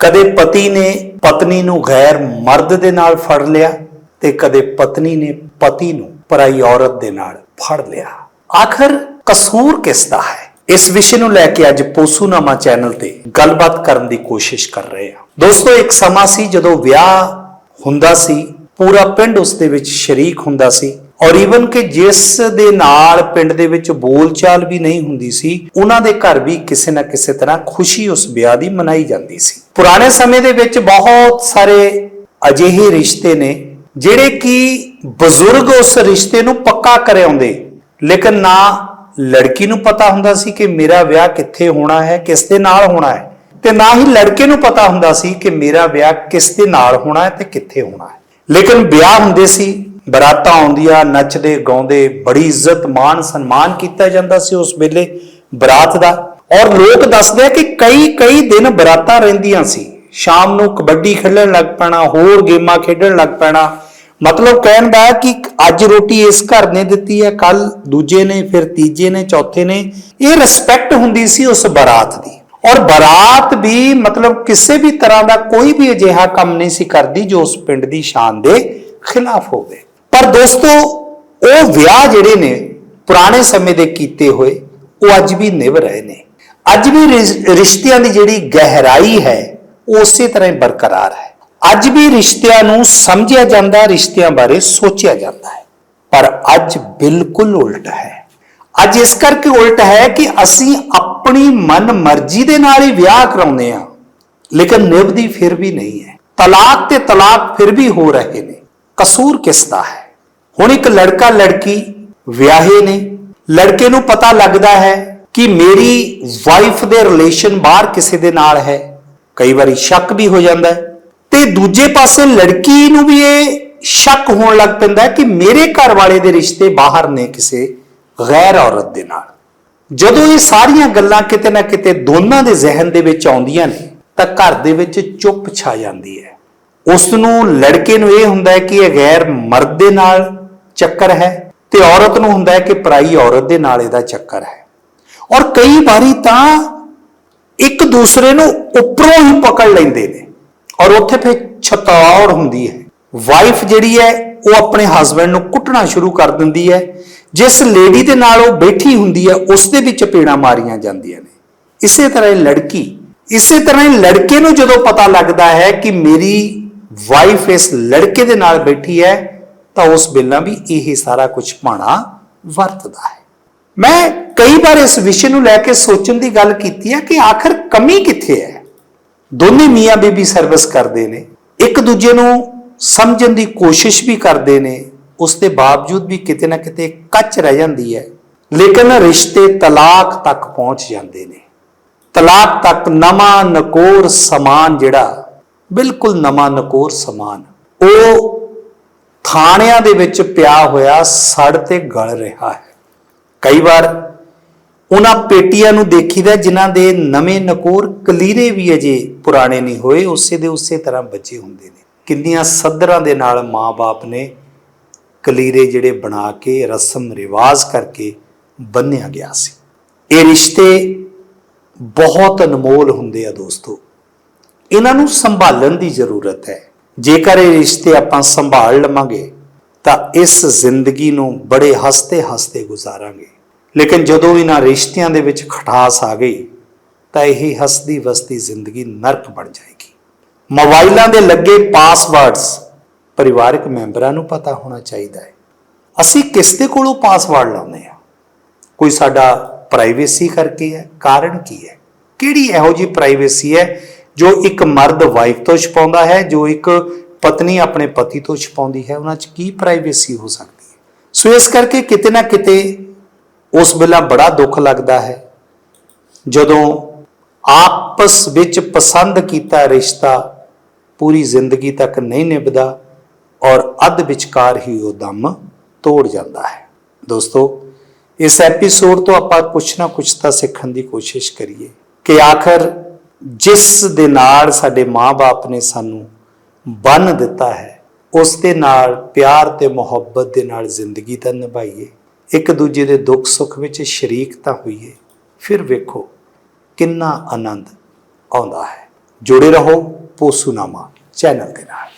ਕਦੇ ਪਤੀ ਨੇ ਪਤਨੀ ਨੂੰ ਗੈਰ ਮਰਦ ਦੇ ਨਾਲ ਫੜ ਲਿਆ ਤੇ ਕਦੇ ਪਤਨੀ ਨੇ ਪਤੀ ਨੂੰ ਪਰਾਈ ਔਰਤ ਦੇ ਨਾਲ ਫੜ ਲਿਆ। ਆਖਰ ਕਸੂਰ ਕਿਸ ਦਾ ਹੈ? ਇਸ ਵਿਸ਼ੇ ਨੂੰ ਲੈ ਕੇ ਅੱਜ ਪੋਸੂਨਾਮਾ ਚੈਨਲ ਤੇ ਗੱਲਬਾਤ ਕਰਨ ਦੀ ਕੋਸ਼ਿਸ਼ ਕਰ ਰਹੇ ਹਾਂ। ਦੋਸਤੋ, ਇੱਕ ਸਮਾਂ ਸੀ ਜਦੋਂ ਵਿਆਹ ਹੁੰਦਾ ਸੀ, ਪੂਰਾ ਪਿੰਡ ਉਸ ਦੇ ਵਿੱਚ ਸ਼ਰੀਕ ਹੁੰਦਾ ਸੀ। ਔਰ ਈਵਨ ਕਿ ਜਿਸ ਦੇ ਨਾਲ ਪਿੰਡ ਦੇ ਵਿੱਚ ਬੋਲਚਾਲ ਵੀ ਨਹੀਂ ਹੁੰਦੀ ਸੀ, ਉਹਨਾਂ ਦੇ ਘਰ ਵੀ ਕਿਸੇ ਨਾ ਕਿਸੇ ਤਰ੍ਹਾਂ ਖੁਸ਼ੀ ਉਸ ਵਿਆਹ ਦੀ ਮਨਾਈ ਜਾਂਦੀ ਸੀ। ਪੁਰਾਣੇ ਸਮੇਂ ਦੇ ਵਿੱਚ ਬਹੁਤ ਸਾਰੇ ਅਜਿਹੇ ਰਿਸ਼ਤੇ ਨੇ, ਜਿਹੜੇ ਕਿ ਬਜ਼ੁਰਗ ਉਸ ਰਿਸ਼ਤੇ ਨੂੰ ਪੱਕਾ ਕਰਿਆਉਂਦੇ ਲੇਕਿਨ ਨਾ ਲੜਕੀ ਨੂੰ ਪਤਾ ਹੁੰਦਾ ਸੀ ਕਿ ਮੇਰਾ ਵਿਆਹ ਕਿੱਥੇ ਹੋਣਾ ਹੈ, ਕਿਸ ਦੇ ਨਾਲ ਹੋਣਾ ਹੈ, ਤੇ ਨਾ ਹੀ ਲੜਕੇ ਨੂੰ ਪਤਾ ਹੁੰਦਾ ਸੀ ਕਿ ਮੇਰਾ ਵਿਆਹ ਕਿਸ ਦੇ ਨਾਲ ਹੋਣਾ ਹੈ ਤੇ ਕਿੱਥੇ ਹੋਣਾ ਹੈ। ਲੇਕਿਨ ਵਿਆਹ ਹੁੰਦੇ ਸੀ ਬਰਾਤਾਂ ਆਉਂਦੀਆਂ, ਨੱਚਦੇ, ਗਾਉਂਦੇ, ਬੜੀ ਇੱਜ਼ਤ, ਮਾਣ, ਸਨਮਾਨ ਕੀਤਾ ਜਾਂਦਾ ਸੀ ਉਸ ਵੇਲੇ ਬਰਾਤ ਦਾ। ਔਰ ਲੋਕ ਦੱਸਦੇ ਆ ਕਿ ਕਈ ਕਈ ਦਿਨ ਬਰਾਤਾਂ ਰਹਿੰਦੀਆਂ ਸੀ। ਸ਼ਾਮ ਨੂੰ ਕਬੱਡੀ ਖੇਡਣ ਲੱਗ ਪੈਣਾ, ਹੋਰ ਗੇਮਾਂ ਖੇਡਣ ਲੱਗ ਪੈਣਾ। ਮਤਲਬ ਕਹਿਣ ਦਾ ਕਿ ਅੱਜ ਰੋਟੀ ਇਸ ਘਰ ਨੇ ਦਿੱਤੀ ਹੈ ਕੱਲ ਦੂਜੇ ਨੇ, ਫਿਰ ਤੀਜੇ ਨੇ, ਚੌਥੇ ਨੇ। ਇਹ ਰਿਸਪੈਕਟ ਹੁੰਦੀ ਸੀ ਉਸ ਬਰਾਤ ਦੀ। ਔਰ ਬਰਾਤ ਵੀ ਮਤਲਬ ਕਿਸੇ ਵੀ ਤਰ੍ਹਾਂ ਦਾ ਕੋਈ ਵੀ ਅਜਿਹਾ ਕੰਮ ਨਹੀਂ ਸੀ ਕਰਦੀ ਜੋ ਉਸ ਪਿੰਡ ਦੀ ਸ਼ਾਨ ਦੇ ਖਿਲਾਫ ਹੋਵੇ। ਪਰ ਦੋਸਤੋ, ਉਹ ਵਿਆਹ ਜਿਹੜੇ ਨੇ, ਪੁਰਾਣੇ ਸਮੇਂ ਦੇ ਕੀਤੇ ਹੋਏ, ਉਹ ਅੱਜ ਵੀ ਨਿਭ ਰਹੇ ਨੇ। ਅੱਜ ਵੀ ਰਿਸ਼ਤਿਆਂ ਦੀ ਜਿਹੜੀ ਗਹਿਰਾਈ ਹੈ, ਉਹ ਉਸੇ ਤਰ੍ਹਾਂ ਹੀ ਬਰਕਰਾਰ ਹੈ। ਅੱਜ ਵੀ ਰਿਸ਼ਤਿਆਂ ਨੂੰ ਸਮਝਿਆ ਜਾਂਦਾ, ਰਿਸ਼ਤਿਆਂ ਬਾਰੇ ਸੋਚਿਆ ਜਾਂਦਾ ਹੈ। ਪਰ ਅੱਜ ਬਿਲਕੁਲ ਉਲਟ ਹੈ। ਅੱਜ ਇਸ ਕਰਕੇ ਉਲਟ ਹੈ ਕਿ ਅਸੀਂ ਆਪਣੀ ਮਨ ਮਰਜ਼ੀ ਦੇ ਨਾਲ ਹੀ ਵਿਆਹ ਕਰਾਉਂਦੇ ਆ ਲੇਕਿਨ ਨਿਭਦੀ ਫਿਰ ਵੀ ਨਹੀਂ ਹੈ। ਤਲਾਕ ਤੇ ਤਲਾਕ ਫਿਰ ਵੀ ਹੋ ਰਹੇ ਨੇ। ਕਸੂਰ ਕਿਸ ਦਾ ਹੈ? ਹੁਣ ਇੱਕ ਲੜਕਾ ਲੜਕੀ ਵਿਆਹੇ ਨੇ। ਲੜਕੇ ਨੂੰ ਪਤਾ ਲੱਗਦਾ ਹੈ ਕਿ ਮੇਰੀ ਵਾਈਫ ਦੇ ਰਿਲੇਸ਼ਨ ਬਾਹਰ ਕਿਸੇ ਦੇ ਨਾਲ ਹੈ। ਕਈ ਵਾਰੀ ਸ਼ੱਕ ਵੀ ਹੋ ਜਾਂਦਾ ਹੈ। ਤੇ ਦੂਜੇ ਪਾਸੇ ਲੜਕੀ ਨੂੰ ਵੀ ਇਹ ਸ਼ੱਕ ਹੋਣ ਲੱਗ ਪੈਂਦਾ ਹੈ ਕਿ ਮੇਰੇ ਘਰ ਵਾਲੇ ਦੇ ਰਿਸ਼ਤੇ ਬਾਹਰ ਨੇ ਕਿਸੇ ਗੈਰ ਔਰਤ ਦੇ ਨਾਲ। ਜਦੋਂ ਇਹ ਸਾਰੀਆਂ ਗੱਲਾਂ ਕਿਤੇ ਨਾ ਕਿਤੇ ਦੋਨਾਂ ਦੇ ਜ਼ਿਹਨ ਦੇ ਵਿੱਚ ਆਉਂਦੀਆਂ ਨੇ, ਤਾਂ ਘਰ ਦੇ ਵਿੱਚ ਚੁੱਪ ਛਾ ਜਾਂਦੀ ਹੈ। ਉਸ ਨੂੰ ਲੜਕੇ ਨੂੰ ਇਹ ਹੁੰਦਾ ਹੈ ਕਿ ਇਹ ਗੈਰ ਮਰਦ ਦੇ ਨਾਲ ਚੱਕਰ ਹੈ ਤੇ ਔਰਤ ਨੂੰ ਹੁੰਦਾ ਹੈ ਕਿ ਪਰਾਈ ਔਰਤ ਦੇ ਨਾਲ ਇਹਦਾ ਚੱਕਰ ਹੈ। ਔਰ ਕਈ ਵਾਰੀ ਤਾਂ ਇੱਕ ਦੂਸਰੇ ਨੂੰ ਉੱਪਰੋਂ ਹੀ ਪਕੜ ਲੈਂਦੇ ਨੇ। ਔਰ ਉੱਥੇ ਫਿਰ ਛਤੌੜ ਹੁੰਦੀ ਹੈ। ਵਾਈਫ ਜਿਹੜੀ ਹੈ, ਉਹ ਆਪਣੇ ਹਸਬੰਡ ਨੂੰ ਕੁੱਟਣਾ ਸ਼ੁਰੂ ਕਰ ਦਿੰਦੀ ਹੈ। ਜਿਸ ਲੇਡੀ ਦੇ ਨਾਲ ਉਹ ਬੈਠੀ ਹੁੰਦੀ ਹੈ, ਉਸ ਦੇ ਵਿੱਚ ਚਪੇੜਾਂ ਮਾਰੀਆਂ ਜਾਂਦੀਆਂ ਨੇ। ਇਸੇ ਤਰ੍ਹਾਂ ਇਹ ਲੜਕੀ, ਇਸੇ ਤਰ੍ਹਾਂ ਹੀ ਲੜਕੇ ਨੂੰ ਜਦੋਂ ਪਤਾ ਲੱਗਦਾ ਹੈ ਕਿ ਮੇਰੀ ਵਾਈਫ ਇਸ ਲੜਕੇ ਦੇ ਨਾਲ ਬੈਠੀ ਹੈ ਤਾਂ ਉਸ ਵੇਲੇ ਵੀ ਇਹ ਸਾਰਾ ਕੁਝ ਭਾਣਾ ਵਰਤਦਾ ਹੈ। ਮੈਂ ਕਈ ਵਾਰ ਇਸ ਵਿਸ਼ੇ ਨੂੰ ਲੈ ਕੇ ਸੋਚਣ ਦੀ ਗੱਲ ਕੀਤੀ ਹੈ ਕਿ ਆਖਰ ਕਮੀ ਕਿੱਥੇ ਹੈ? ਦੋਨੇ ਮੀਆਂ ਬੀਬੀ ਸਰਵਿਸ ਕਰਦੇ ਨੇ। ਇੱਕ ਦੂਜੇ ਨੂੰ ਸਮਝਣ ਦੀ ਕੋਸ਼ਿਸ਼ ਵੀ ਕਰਦੇ ਨੇ। ਉਸ ਦੇ ਬਾਵਜੂਦ ਵੀ ਕਿਤੇ ਨਾ ਕਿਤੇ ਕੱਚ ਰਹਿ ਜਾਂਦੀ ਹੈ। ਲੇਕਿਨ ਰਿਸ਼ਤੇ ਤਲਾਕ ਤੱਕ ਪਹੁੰਚ ਜਾਂਦੇ ਨੇ। ਤਲਾਕ ਤੱਕ ਨਵਾਂ ਨਕੋਰ ਸਮਾਨ ਜਿਹੜਾ ਬਿਲਕੁਲ ਨਵਾਂ ਨਕੋਰ ਸਮਾਨ, ਉਹ ਥਾਣਿਆਂ ਦੇ ਵਿੱਚ ਪਿਆ ਹੋਇਆ ਸੜ ਤੇ ਗਲ ਰਿਹਾ ਹੈ। ਕਈ ਵਾਰ ਉਹਨਾਂ ਪੇਟੀਆਂ ਨੂੰ ਦੇਖੀਦਾ ਜਿਨ੍ਹਾਂ ਦੇ ਨਵੇਂ ਨਕੋਰ ਕਲੀਰੇ ਵੀ ਅਜੇ ਪੁਰਾਣੇ ਨਹੀਂ ਹੋਏ, ਉਸੇ ਦੇ ਉਸੇ ਤਰ੍ਹਾਂ ਬੱਚੇ ਹੁੰਦੇ ਨੇ। ਕਿੰਨੀਆਂ ਸੱਦਰਾਂ ਦੇ ਨਾਲ ਮਾਪੇ ਨੇ ਕਲੀਰੇ ਜਿਹੜੇ ਬਣਾ ਕੇ, ਰਸਮ ਰਿਵਾਜ ਕਰਕੇ ਬੰਨਿਆ ਗਿਆ ਸੀ। ਇਹ ਰਿਸ਼ਤੇ ਬਹੁਤ ਅਨਮੋਲ ਹੁੰਦੇ ਆ ਦੋਸਤੋ। ਇਹਨਾਂ ਨੂੰ ਸੰਭਾਲਣ ਦੀ ਜ਼ਰੂਰਤ ਹੈ। ਜੇਕਰ ਇਹ ਰਿਸ਼ਤੇ ਆਪਾਂ ਸੰਭਾਲ ਲਵਾਂਗੇ, ਤਾਂ ਇਸ ਜ਼ਿੰਦਗੀ ਨੂੰ ਬੜੇ ਹੱਸਦੇ ਹੱਸਦੇ ਗੁਜ਼ਾਰਾਂਗੇ। ਲੇਕਿਨ ਜਦੋਂ ਇਹਨਾਂ ਰਿਸ਼ਤਿਆਂ ਦੇ ਵਿੱਚ ਖਟਾਸ ਆ ਗਈ, ਤਾਂ ਇਹ ਹੱਸਦੀ ਵਸਦੀ ਜ਼ਿੰਦਗੀ ਨਰਕ ਬਣ ਜਾਏਗੀ। ਮੋਬਾਈਲਾਂ ਦੇ ਲੱਗੇ ਪਾਸਵਰਡਸ ਪਰਿਵਾਰਕ ਮੈਂਬਰਾਂ ਨੂੰ ਪਤਾ ਹੋਣਾ ਚਾਹੀਦਾ ਹੈ। ਅਸੀਂ ਕਿਸ ਦੇ ਕੋਲੋਂ ਪਾਸਵਰਡ ਲਾਉਂਦੇ ਆ ਕੋਈ ਸਾਡਾ ਪ੍ਰਾਈਵੇਸੀ ਕਰਕੇ ਹੈ? ਕਾਰਨ ਕੀ ਹੈ? ਕਿਹੜੀ ਇਹੋ ਜੀ ਪ੍ਰਾਈਵੇਸੀ ਹੈ ਜੋ ਇੱਕ ਮਰਦ ਵਾਈਫ ਤੋਂ ਛਪਾਉਂਦਾ ਹੈ, ਜੋ ਇੱਕ ਪਤਨੀ ਆਪਣੇ ਪਤੀ ਤੋਂ ਛਪਾਉਂਦੀ ਹੈ, ਉਹਨਾਂ 'ਚ ਕੀ ਪ੍ਰਾਈਵੇਸੀ ਹੋ ਸਕਦੀ ਹੈ? ਸੋ ਇਸ ਕਰਕੇ ਕਿਤੇ ਨਾ ਕਿਤੇ ਉਸ ਵੇਲਾ ਬੜਾ ਦੁੱਖ ਲੱਗਦਾ ਹੈ, ਜਦੋਂ ਆਪਸ ਵਿੱਚ ਪਸੰਦ ਕੀਤਾ ਰਿਸ਼ਤਾ ਪੂਰੀ ਜ਼ਿੰਦਗੀ ਤੱਕ ਨਹੀਂ ਨਿਭਦਾ ਔਰ ਅੱਧ ਵਿਚਕਾਰ ਹੀ ਉਹ ਦਮ ਤੋੜ ਜਾਂਦਾ ਹੈ। ਦੋਸਤੋ, ਇਸ ਐਪੀਸੋਡ ਤੋਂ ਆਪਾਂ ਕੁਛ ਨਾ ਕੁਛ ਤਾਂ ਸਿੱਖਣ ਦੀ ਕੋਸ਼ਿਸ਼ ਕਰੀਏ ਕਿ ਆਖਰ ਜਿਸ ਦੇ ਨਾਲ ਸਾਡੇ ਮਾਪੇ ਨੇ ਸਾਨੂੰ ਬੰਨ ਦਿੱਤਾ ਹੈ, ਉਸ ਦੇ ਨਾਲ ਪਿਆਰ ਤੇ ਮੁਹੱਬਤ ਦੇ ਨਾਲ ਜ਼ਿੰਦਗੀ ਤਾਂ ਨਿਭਾਈਏ। ਇੱਕ ਦੂਜੇ ਦੇ ਦੁੱਖ ਸੁੱਖ ਵਿੱਚ ਸ਼ਰੀਕ ਤਾਂ ਹੋਈਏ। ਫਿਰ ਵੇਖੋ ਕਿੰਨਾ ਆਨੰਦ ਆਉਂਦਾ ਹੈ। ਜੁੜੇ ਰਹੋ ਪੋਸੂਨਾਮਾ ਚੈਨਲ ਦੇ ਨਾਲ।